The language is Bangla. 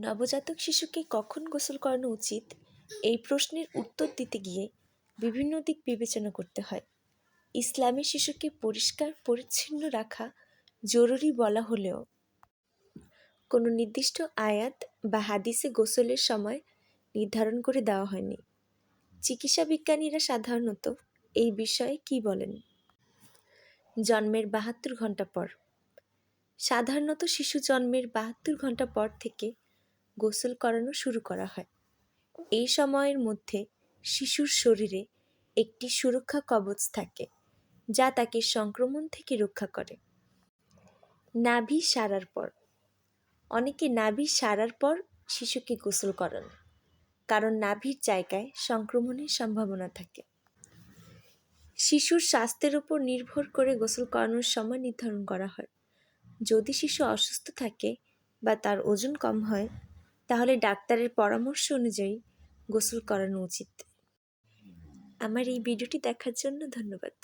নবজাতক শিশুকে কখন গোসল করানো উচিত? এই প্রশ্নের উত্তর দিতে গিয়ে বিভিন্ন দিক বিবেচনা করতে হয়। ইসলামে শিশুকে পরিষ্কার, পরিচ্ছন্ন রাখা জরুরি বলা হলেও কোনো নির্দিষ্ট আয়াত বা হাদিসে গোসলের সময় নির্ধারণ করে দেওয়া হয়নি। চিকিৎসা বিজ্ঞানীরা সাধারণত এই বিষয়ে কি বলেন? জন্মের বাহাত্তর ঘণ্টা পর। সাধারণত শিশু জন্মের বাহাত্তর ঘণ্টা পর থেকে গোসল করানো শুরু করা হয়। এই সময়ের মধ্যে শিশুর শরীরে একটি সুরক্ষা কবচ থাকে, যা তাকে সংক্রমণ থেকে রক্ষা করে। নাভি সারার পর, অনেকে নাভি সারার পর শিশুকে গোসল করান, কারণ নাভির জায়গায় সংক্রমণের সম্ভাবনা থাকে। শিশুর স্বাস্থ্যের উপর নির্ভর করে গোসল করানোর সময় নির্ধারণ করা হয়। যদি শিশু অসুস্থ থাকে বা তার ওজন কম হয় তাহলে ডাক্তারের পরামর্শ অনুযায়ী গোসল করানো উচিত। আমার এই ভিডিওটি দেখার জন্য ধন্যবাদ।